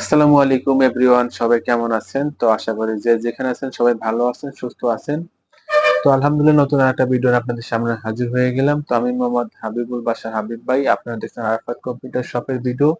আসসালামু আলাইকুম এভরিওয়ান সবাই কেমন আছেন? তো আশা করি যে যেখানে আছেন সবাই ভালো আছেন, সুস্থ আছেন। তো আলহামদুলিল্লাহ, নতুন একটা ভিডিও আপনাদের সামনে হাজির হয়ে গেলাম। তো আমি মোহাম্মদ হাবিবুল বাসা হাবিব ভাই, আপনারা দেখছেন আরাফাত কম্পিউটার শপের ভিডিও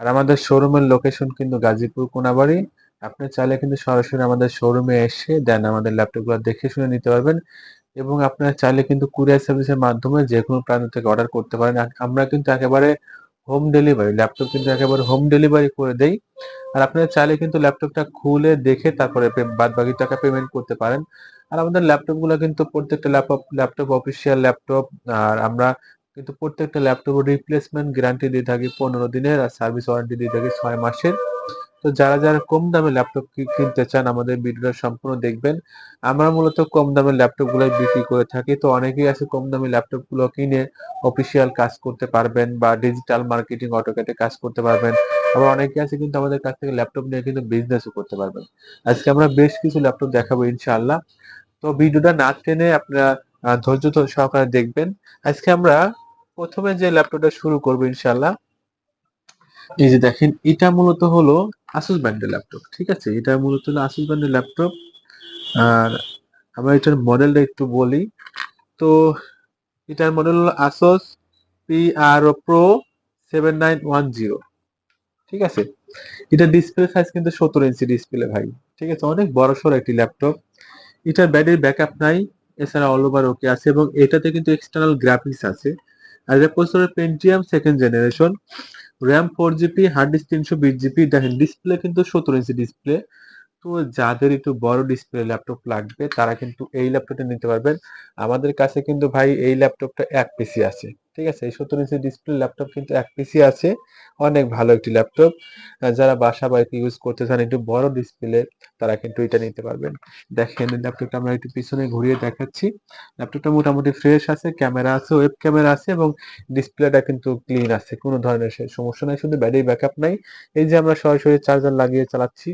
আর আমাদের শোরুমের লোকেশন কিন্তু গাজীপুর কোনাবাড়ি। আপনি চাইলে কিন্তু সরাসরি আমাদের শোরুমে এসে দেন, আমাদের ল্যাপটপগুলো দেখে শুনে নিতে পারবেন। এবং আপনারা চাইলে কিন্তু কুরিয়ার সার্ভিসের মাধ্যমে যে কোনো প্রান্ত থেকে অর্ডার করতে পারেন। আমরা কিন্তু একেবারে হোম ডেলিভারি ল্যাপটপ কিন্তু একেবারে হোম ডেলিভারি করে দেই। আর আপনারা চাইলে কিন্তু ল্যাপটপটা খুলে দেখে তারপরে বাদ বাকি টাকা পেমেন্ট করতে পারেন। আর আমাদের ল্যাপটপগুলো কিন্তু প্রত্যেকটা ল্যাপটপ ল্যাপটপ অফিসিয়াল ল্যাপটপ আর আমরা কিন্তু প্রত্যেকটা ল্যাপটপ রিপ্লেসমেন্ট গ্যারান্টি দিয়ে থাকি পনেরো দিনের আর সার্ভিস ওয়ারেন্টি দিয়ে থাকি ছয় মাসের। তো যারা যারা কম দামে ল্যাপটপ কিনতে চান, আমাদের ভিডিওটা সম্পূর্ণ দেখবেন। আমরা মূলত কম দামে ল্যাপটপগুলো বিক্রি করে থাকি। তো অনেকেই আছে কম দামে ল্যাপটপগুলো কিনে অফিসিয়াল কাজ করতে পারবেন বা ডিজিটাল মার্কেটিং অটোকেটে কাজ করতে পারবেন। আবার অনেকে আছে কিন্তু আমাদের কাছ থেকে ল্যাপটপ নিয়ে কিন্তু বিজনেসও করতে পারবেন। আজকে আমরা বেশ কিছু ল্যাপটপ দেখাবো ইনশাআল্লাহ। তো ভিডিওটা না টেনে আপনারা ধৈর্য সহকারে দেখবেন। আজকে আমরা প্রথমে যে ল্যাপটপটা শুরু করব ইনশাআল্লাহ এই যে দেখেন, এটা মূলত হলো আসুস ব্র্যান্ডের ল্যাপটপ ঠিক আছে? এটা মূলত হলো আসুস ব্র্যান্ডের ল্যাপটপ আর আমরা এটার মডেলটা একটু বলি। তো এটার মডেল হলো Asus P R pro seven nine one zero ঠিক আছে? এটা ডিসপ্লে সাইজ কিন্তু সত্তর ইঞ্চি ডিসপ্লে ভাই, ঠিক আছে? অনেক বড় সড়ো একটি ল্যাপটপ এটার ব্যাটারি ব্যাকআপ নাই, এছাড়া অল ওভার ওকে আছে এবং এটাতে কিন্তু এক্সটার্নাল গ্রাফিক্স আছে। আর এটা processor Pentium second generation RAM four GB hard disk তিনশো বিশ জিবি দেখেন ডিসপ্লে কিন্তু সত্তর ইঞ্চি ডিসপ্লে তো যাদের একটু বড় ডিসপ্লে ল্যাপটপ লাগবে, তারা কিন্তু এই ল্যাপটপটা নিতে পারবেন। আমাদের কাছে কিন্তু ভাই এই ল্যাপটপটা এক পিসি আছে। ঠিক আছে? এই সত্তর ইঞ্চি ডিসপ্লে ল্যাপটপ কিন্তু এক পিসি আছে। অনেক ভালো একটি ল্যাপটপ যারা বাসা বাড়িতে ইউজ করতে চান একটু বড় ডিসপ্লে তারা কিন্তু এটা নিতে পারবেন। দেখেন ল্যাপটপটা আমরা একটু পিছনে ঘুরিয়ে দেখাচ্ছি। ল্যাপটপটা মোটামুটি ফ্রেশ আছে ক্যামেরা আছে ওয়েব ক্যামেরা আছে এবং ডিসপ্লেটা কিন্তু ক্লিন আছে। কোনো ধরনের সমস্যা নাই, শুধু ব্যাটারি ব্যাকআপ নাই। এই যে আমরা সরাসরি চার্জার লাগিয়ে চালাচ্ছি।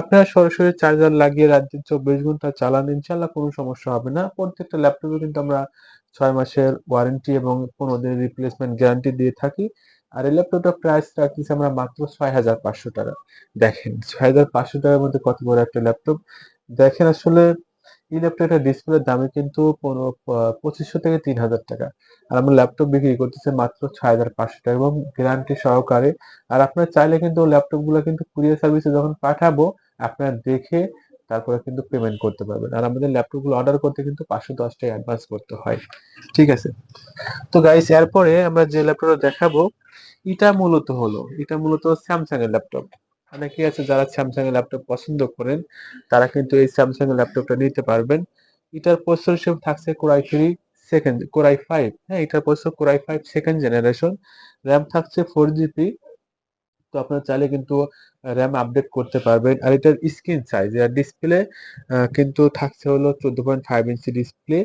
আপনারা সরাসরি চার্জার লাগিয়ে রাজ্যের চব্বিশ ঘণ্টা চালান ইনশাল্লাহ কোনো সমস্যা হবে না। প্রত্যেকটা ল্যাপটপে কিন্তু আমরা ছয় মাসের ওয়ারেন্টি এবং পনেরো দিনের রিপ্লেসমেন্ট গ্যারান্টি দিয়ে থাকি। আর এই ল্যাপটপটা প্রাইস রাখতেছি আমরা মাত্র ছয় হাজার পাঁচশো টাকা। দেখেন, ছয় হাজার পাঁচশো টাকার মধ্যে কত বড় একটা ল্যাপটপ দেখেন আসলে এই ল্যাপটপের ডিসপ্লের দামে কিন্তু পনেরো পঁচিশশো থেকে তিন হাজার টাকা। আর আমরা ল্যাপটপ বিক্রি করতেছি মাত্র ছয় হাজার পাঁচশো টাকা এবং গ্যারান্টি সহকারে। আর আপনার চাইলে কিন্তু ল্যাপটপগুলো কিন্তু কুরিয়ার সার্ভিসে যখন পাঠাবো, আপনারা দেখে তারপরে কিন্তু পেমেন্ট করতে পারবেন। আর আমাদের ল্যাপটপগুলো অর্ডার করতে কিন্তু পাঁচশো দশ টাকা অ্যাডভান্স করতে হয়। ঠিক আছে? তো গাইস এরপরে আমরা যে ল্যাপটপটা দেখাবো, এটা মূলত হলো, এটা মূলত স্যামসাং এর ল্যাপটপ অনেকে আছে যারা স্যামসাং এর ল্যাপটপ পছন্দ করেন, তারা কিন্তু এই স্যামসাং এর ল্যাপটপটা নিতে পারবেন। এটার প্রসেসর হিসেবে থাকছে core i three second core i five হ্যাঁ এটার processor core i five second generation RAM থাকছে ফোর জিবি তো আপনারা চাইলে কিন্তু র্যাম আপডেট করতে পারবেন। আর এটার স্ক্রিন সাইজ আর ডিসপ্লে কিন্তু থাকছে হলো চোদ্দ পয়েন্ট ফাইভ ইঞ্চি ডিসপ্লে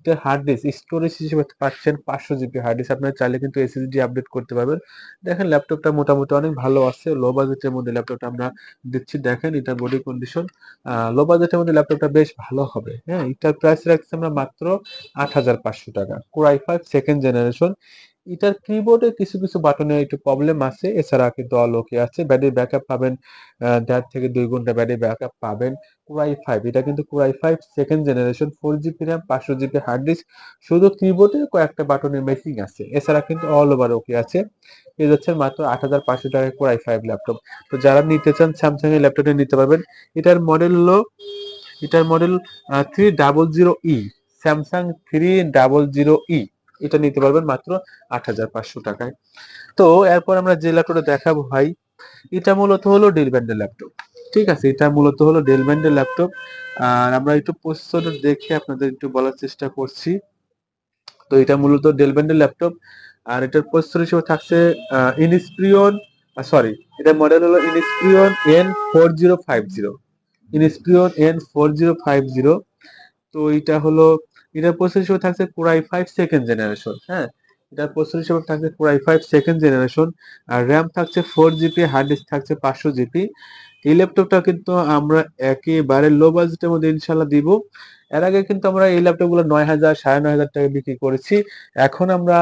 এটা হার্ড ডিস্ক স্টোরেজ হিসেবে পাচ্ছেন পাঁচশো জিবি হার্ড ডিস্ক আপনারা চাইলে কিন্তু এসএসডি আপডেট করতে পারবেন। দেখেন ল্যাপটপটা মোটামুটি অনেক ভালো আছে। লো বাজেটের মধ্যে ল্যাপটপটা আমরা দিচ্ছি। দেখেন এটা বডি কন্ডিশন লো বাজেটের মধ্যে ল্যাপটপটা বেশ ভালো হবে। হ্যাঁ এটার প্রাইস রাখছি আমরা মাত্র আট হাজার পাঁচশো টাকা। কোরাই ফাইভ সেকেন্ড জেনারেশন এটার কিবোর্ডে কিছু কিছু বাটনে একটু প্রবলেম আছে। এছাড়া কিন্তু অল ওকে আছে। ব্যাটারি ব্যাকআপ পাবেন দেড় থেকে দুই ঘণ্টা ব্যাটারি ব্যাকআপ পাবেন। কুরাই ফাইভ এটা কিন্তু core i five second generation four GB RAM পাঁচশো জিবি হার্ড ডিস্ক শুধু কিবোর্ডে কয়েকটা বাটনের মেসিং আছে। এছাড়া কিন্তু অল ওভার ওকে আছে। পেয়ে যাচ্ছেন মাত্র আট হাজার পাঁচশো টাকা কোরাই ফাইভ ল্যাপটপ তো যারা নিতে চান স্যামসাং এর ল্যাপটপে নিতে পারবেন। এটার মডেল হলো, এটার model three double zero E Samsung three double zero E এটা নিতে পারবেন মাত্র আট হাজার পাঁচশো টাকায়। তো এরপর আমরা যে ল্যাপটপটা দেখাবো ভাই, এটা মূলত হলো ডেল ব্যান্ডের ল্যাপটপ, ঠিক আছে? এটা মূলত হলো ডেল ব্যান্ডের ল্যাপটপ। আর আমরা একটু প্রসেসর দেখে আপনাদের একটু বলার চেষ্টা করছি। তো এটা মূলত ডেল ব্যান্ডের ল্যাপটপ, আর এটার প্রসেসর হিসেবে থাকছে ইনস্প্রিয়ন সরি এটার মডেল হলো Inspiron N four zero five zero Inspiron N four zero five zero তো এটা হলো এটার প্রসেসর হিসেবে থাকছে কোরাই ফাইভ সেকেন্ড জেনারেশন হ্যাঁ? এটার প্রসেসর হিসেবে থাকছে core i five second generation R RAM থাকছে ফোর জিবি হার্ড ডিস্ক থাকছে পাঁচশো জিবি এই ল্যাপটপটা কিন্তু আমরা একেবারে লো বাজেটের মধ্যে ইনশাল্লাহ দিব। এর আগে কিন্তু আমরা এই ল্যাপটপগুলো নয় হাজার, সাড়ে নয় হাজার টাকা বিক্রি করেছি। এখন আমরা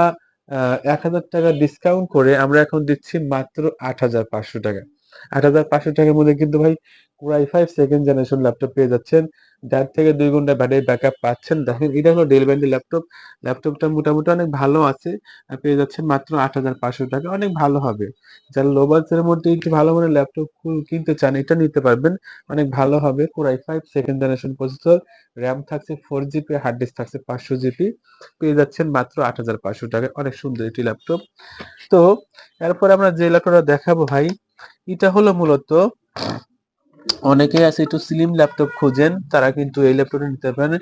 এক হাজার টাকা ডিসকাউন্ট করে আমরা এখন দিচ্ছি মাত্র আট হাজার পাঁচশো টাকা। আট হাজার পাঁচশো টাকার মধ্যে কিন্তু ভাই core i five second generation laptop পেয়ে যাচ্ছেন। যার থেকে দুই ঘণ্টা ব্যাটারি ব্যাকআপ পাচ্ছেন। দেখেন, এটা হলো ডেল ব্যান্ডের ল্যাপটপ ল্যাপটপটা মোটামুটি অনেক ভালো আছে। পেয়ে যাচ্ছেন মাত্র আট হাজার পাঁচশো টাকা। অনেক ভালো হবে। যারা লো বাজেটের মধ্যে একটু ভালো মানের ল্যাপটপ কিনতে চান, এটা নিতে পারবেন। অনেক ভালো হবে। Core i five second generation processor RAM থাকছে ফোর জিবি হার্ড ডিস্ক থাকছে পাঁচশো জিবি পেয়ে যাচ্ছেন মাত্র আট হাজার পাঁচশো টাকায়। অনেক সুন্দর একটি ল্যাপটপ তো, এরপর আমরা যে ল্যাপটপটা দেখাবো ভাই, এটা হলো মূলত অনেকেই আছে একটু স্লিম ল্যাপটপ খোঁজেন, তারা কিন্তু এই ল্যাপটপটা নিতে পারেন।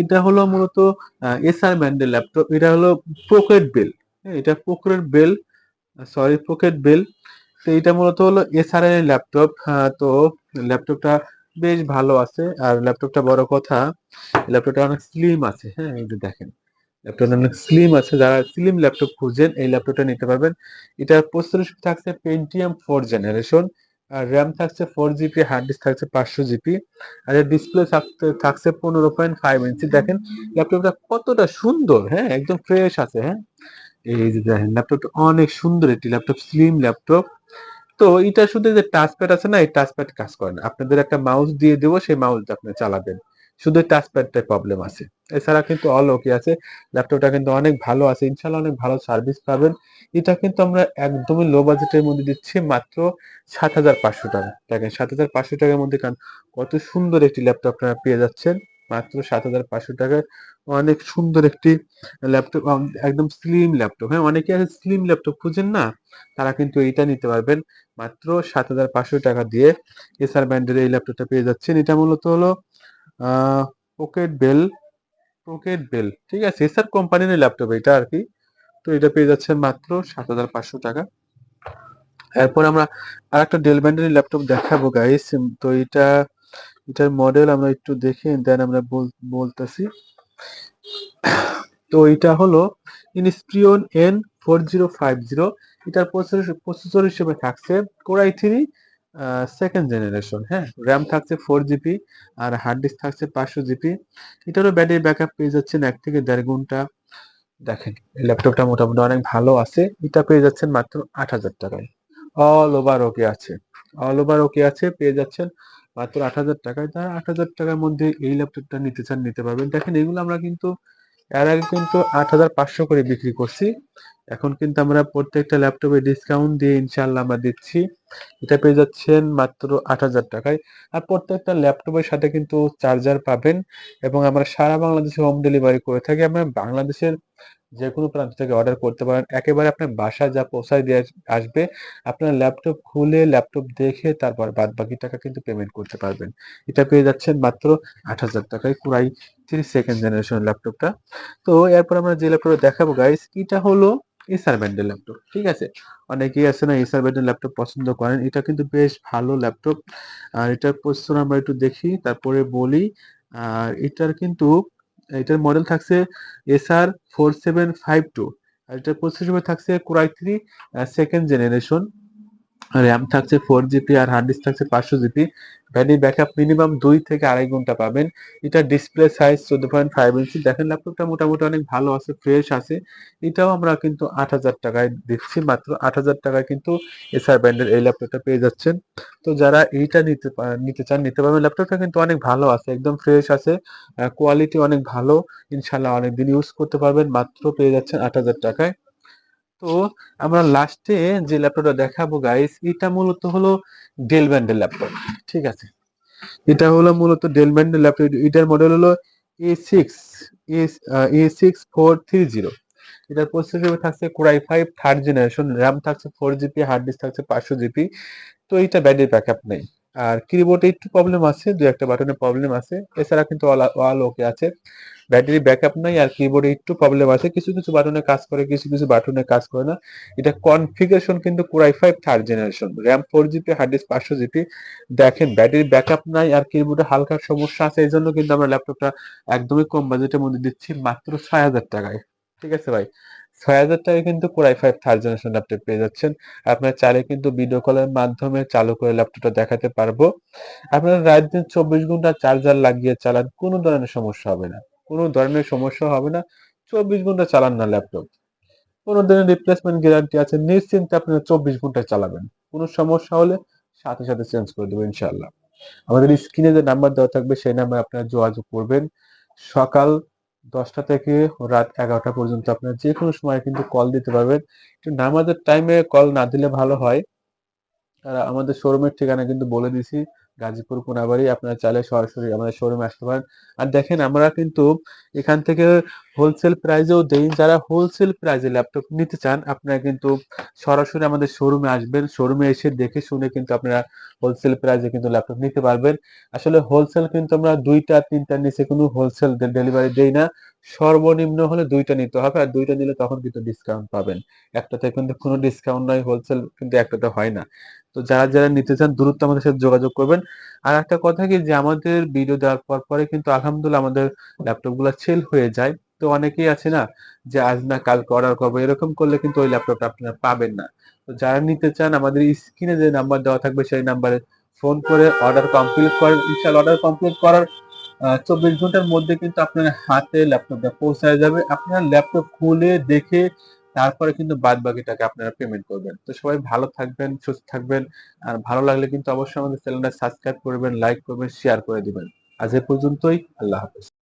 এটা হলো মূলত এসআর ব্যান্ডের ল্যাপটপ এটা হলো পকেট বেল এটা Packard Bell sorry Packard Bell তো এটা মূলত হলো এসআর এর ল্যাপটপ তো ল্যাপটপটা বেশ ভালো আছে, আর ল্যাপটপটা বড় কথা ল্যাপটপটা অনেক স্লিম আছে হ্যাঁ যে দেখেন ল্যাপটপটা অনেক স্লিম আছে, যারা স্লিম ল্যাপটপ খুঁজেন, এই ল্যাপটপটা নিতে পারবেন। এটার প্রসেসর থাকছে পেন্টিয়াম ফোর জেনারেশন আর র্যাম থাকছে ফোর জিবি হার্ড ডিস্ক থাকছে পাঁচশো জিবি আর এর ডিসপ্লে থাকছে পনেরো পয়েন্ট ফাইভ ইঞ্চি দেখেন ল্যাপটপটা কতটা সুন্দর হ্যাঁ একদম ফ্রেশ আছে হ্যাঁ। এই যে দেখেন ল্যাপটপটা অনেক সুন্দর একটি ল্যাপটপ স্লিম ল্যাপটপ তো এটা শুধু যে টাচপ্যাড আছে না, এই টাচপ্যাড কাজ করে না। আপনাদের একটা মাউস দিয়ে দেবো, সেই মাউসটা আপনি চালাবেন। শুধু টাচপ্যাডটাই প্রবলেম আছে। এছাড়া কিন্তু অল ওকে আছে। ল্যাপটপটা কিন্তু অনেক ভালো আছে। ইনশাল্লাহ অনেক ভালো সার্ভিস পাবেন। এটা কিন্তু আমরা একদমই লো বাজেটের মধ্যে দিচ্ছি মাত্র সাত হাজার পাঁচশো টাকা। দেখেন সাত হাজার পাঁচশো টাকার মধ্যে কারণ কত সুন্দর একটি ল্যাপটপ আপনারা পেয়ে যাচ্ছেন। মাত্র সাত হাজার পাঁচশো টাকায় অনেক সুন্দর একটি ল্যাপটপ একদম স্লিম ল্যাপটপ হ্যাঁ অনেকে আছে স্লিম ল্যাপটপ খুঁজেন না, তারা কিন্তু এইটা নিতে পারবেন। মাত্র সাত হাজার পাঁচশো টাকা দিয়ে এসআর ব্যান্ডের এই ল্যাপটপটা পেয়ে যাচ্ছেন। এটা মূলত হলো পকেট বেল পকেট বেল ঠিক আছে? এসআর কোম্পানির ল্যাপটপ এটা আর কি। তো এটা পেয়ে যাচ্ছে মাত্র সাত হাজার পাঁচশো টাকা। এরপর আমরা আর একটা ডেল ব্যান্ডের ল্যাপটপ দেখাবো গাইস তো এটা, এটার মডেল আমরা একটু দেখে দেন আমরা বলতেছি। তো এটা হলো Inspiron N four zero five zero এটার প্রসেসর হিসেবে থাকছে Core i three second generation হ্যাঁ? র্যাম থাকছে ফোর জিবি আর হার্ড ডিস্ক থাকছে পাঁচশো জিবি এটারও ব্যাটারি ব্যাকআপ পেয়ে যাচ্ছেন এক থেকে দেড় ঘণ্টা। দেখেন, এই ল্যাপটপটা মোটামুটি অনেক ভালো আছে। এটা পেয়ে যাচ্ছেন মাত্র আট হাজার টাকায়। অল ওভার ওকে আছে। অল ওভার ওকে আছে, পেয়ে যাচ্ছেন মাত্র আট হাজার টাকায়। তারা আট হাজার টাকার মধ্যে এই ল্যাপটপটা নিতে চান, নিতে পারবেন। দেখেন, এগুলো আমরা কিন্তু এর আগে কিন্তু আট হাজার পাঁচশো করে বিক্রি করছি। এখন কিন্তু আমরা প্রত্যেকটা ল্যাপটপে ডিসকাউন্ট দিয়ে ইনশাল্লাহ আমরা দিচ্ছি। এটা পেয়ে যাচ্ছেন মাত্র আট হাজার টাকায়। আর প্রত্যেকটা ল্যাপটপের সাথে কিন্তু চার্জার পাবেন এবং আমরা সারা বাংলাদেশে হোম ডেলিভারি করে থাকি। আমরা বাংলাদেশের যে কোনো প্রান্ত থেকে অর্ডার করতে পারেন। একেবারে আপনার বাসায় যা পৌঁছায় দিয়ে আসবে, আপনার ল্যাপটপ খুলে ল্যাপটপ দেখে তারপর বাদ বাকি টাকা কিন্তু পেমেন্ট করতে পারবেন। এটা পেয়ে যাচ্ছেন মাত্র আট হাজার টাকায় কুড়াই থ্রি সেকেন্ড জেনারেশন ল্যাপটপটা তো এরপর আমরা যে ল্যাপটপটা দেখাবো গাইস এটা হলো এসার ব্যান্ডের ল্যাপটপ ঠিক আছে? অনেকেই আছে না এসার ব্যান্ডের ল্যাপটপ পছন্দ করেন, এটা কিন্তু বেশ ভালো ল্যাপটপ আর এটার প্রসেসর আমরা একটু দেখি, তারপরে বলি। আর এটার কিন্তু এটার মডেল থাকছে SR four seven five two আর এটার প্রসেসর থাকছে Core i three second generation RAM থাকছে ফোর জিবি আর হার্ড ডিস্ক থাকছে পাঁচশো জিবি ব্যাটারি ব্যাকআপ মিনিমাম দুই থেকে আড়াই ঘণ্টা পাবেন। এটা ডিসপ্লে সাইজ চোদ্দ পয়েন্ট ফাইভ ইঞ্চি দেখেন ল্যাপটপটা মোটামুটি অনেক ভালো আছে ফ্রেশ আছে। এটাও আমরা কিন্তু আট হাজার টাকায় দিচ্ছি, মাত্র আট হাজার টাকায় কিন্তু এসআর ব্র্যান্ডের এই ল্যাপটপটা পেয়ে যাচ্ছেন। তো যারা এইটা নিতে নিতে চান, নিতে পারবেন। ল্যাপটপটা কিন্তু অনেক ভালো আছে, একদম ফ্রেশ আছে। কোয়ালিটি অনেক ভালো। ইনশাল্লাহ অনেকদিন ইউজ করতে পারবেন, মাত্র পেয়ে যাচ্ছেন আট হাজার টাকায়। তো আমরা লাস্টে যে ল্যাপটপটা দেখাবো গাইস এটা মূলত হলো ডেল ব্যান্ডের ল্যাপটপ ঠিক আছে? এটা হলো মূলত ডেল ব্যান্ডের ল্যাপটপ এটার মডেল হলো A six A six four three zero এটার প্রসেসর থাকছে Core i five third generation RAM থাকছে ফোর জিবি হার্ড ডিস্ক থাকছে পাঁচশো জিবি তো এইটা ব্যাটারি ব্যাকআপ নেই। আর কিবোর্ডে একটু প্রবলেম আছে, দু একটা বাটনে প্রবলেম আছে। এছাড়া কিন্তু ওকে আছে। ব্যাটারি ব্যাকআপ নাই আর কিবোর্ডে একটু প্রবলেম আছে। কিছু কিছু বাটনে কাজ করে, কিছু কিছু বাটনে কাজ করে না। এটা কনফিগারেশন কিন্তু Core i five third generation RAM four GB hard disk পাঁচশো জিবি দেখেন, ব্যাটারি ব্যাকআপ নাই আর কিবোর্ডে হালকা সমস্যা আছে, এই জন্য কিন্তু আমরা ল্যাপটপটা একদমই কম বাজেটের মধ্যে দিচ্ছি মাত্র ছয় হাজার টাকায়। ঠিক আছে ভাই? ছয় হাজার টাকায় কিন্তু Core i five third generation laptop পেয়ে যাচ্ছেন। আপনার চাইলে কিন্তু ভিডিও কলের মাধ্যমে চালু করে ল্যাপটপটা দেখাতে পারব। আপনারা রাত দিন চব্বিশ ঘণ্টা চার্জার লাগিয়ে চালান, কোনো ধরনের সমস্যা হবে না। কোনো ধরনের সমস্যা হবে না। চব্বিশ ঘণ্টা চালান না ল্যাপটপ কোনো ধরনের রিপ্লেসমেন্ট গ্যারান্টি আছে, নিশ্চিন্তে আপনারা চব্বিশ ঘণ্টা চালাবেন। কোনো সমস্যা হলে সাথে সাথে চেঞ্জ করে দেবো ইনশাল্লাহ আমাদের স্ক্রিনে যে নাম্বার দেওয়া থাকবে, সেই নাম্বারে আপনারা যোগাযোগ করবেন। সকাল দশটা থেকে রাত এগারোটা পর্যন্ত আপনারা যে কোনো সময় কিন্তু কল দিতে পারবেন। একটু নামাজের টাইমে কল না দিলে ভালো হয়। আর আমাদের শোরুমের ঠিকানা কিন্তু বলে দিছি গাজীপুর কোনাবাড়ি আপনারা চাইলে সরাসরি আমাদের শোরুমে আসতে পারেন। আর দেখেন, আমরা কিন্তু এখান থেকে হোলসেল প্রাইজেও দেই। যারা হোলসেল প্রাইজে ল্যাপটপ নিতে চান, আপনারা কিন্তু সরাসরি আমাদের শোরুমে আসবেন। শোরুমে এসে দেখে শুনে কিন্তু আপনারা হোলসেল প্রাইজে কিন্তু ল্যাপটপ নিতে পারবেন। আসলে হোলসেল কিন্তু আমরা দুইটা, তিনটার নিচে কোনো হোলসেল ডেলিভারি দেই না। সর্বনিম্ন হলে দুইটা নিতে হবে আর দুইটা নিলে তখন কিন্তু ডিসকাউন্ট পাবেন। একটাতে কিন্তু কোনো ডিসকাউন্ট নয় হোলসেল কিন্তু একটাতে হয় না। তো যারা যারা নিতে চান দ্রুত আমাদের সাথে যোগাযোগ করবেন। আর একটা কথা কি, যে আমাদের ভিডিও দেওয়ার পর পরে কিন্তু আলহামদুলিল্লাহ আমাদের ল্যাপটপগুলো সেল হয়ে যায়। তো অনেকেই আছে না, যে আজ না কালকে অর্ডার করব, এরকম করলে কিন্তু ওই ল্যাপটপটা আপনারা পাবেন না। তো যারা নিতে চান, আমাদের স্ক্রিনে যে নাম্বার দেওয়া থাকবে, সেই নাম্বারে ফোন করে অর্ডার কমপ্লিট করেন ইনশাল অর্ডার কমপ্লিট করার চব্বিশ ঘণ্টার মধ্যে কিন্তু আপনার হাতে ল্যাপটপটা পৌঁছায় যাবে। আপনার ল্যাপটপ খুলে দেখে তারপরে কিন্তু বাদ বাকি টাকা আপনারা পেমেন্ট করবেন। তো সবাই ভালো থাকবেন, সুস্থ থাকবেন। আর ভালো লাগলে কিন্তু অবশ্যই আমাদের চ্যানেলটা সাবস্ক্রাইব করবেন লাইক করবেন শেয়ার করে দিবেন। আজ এ পর্যন্তই, আল্লাহ হাফেজ।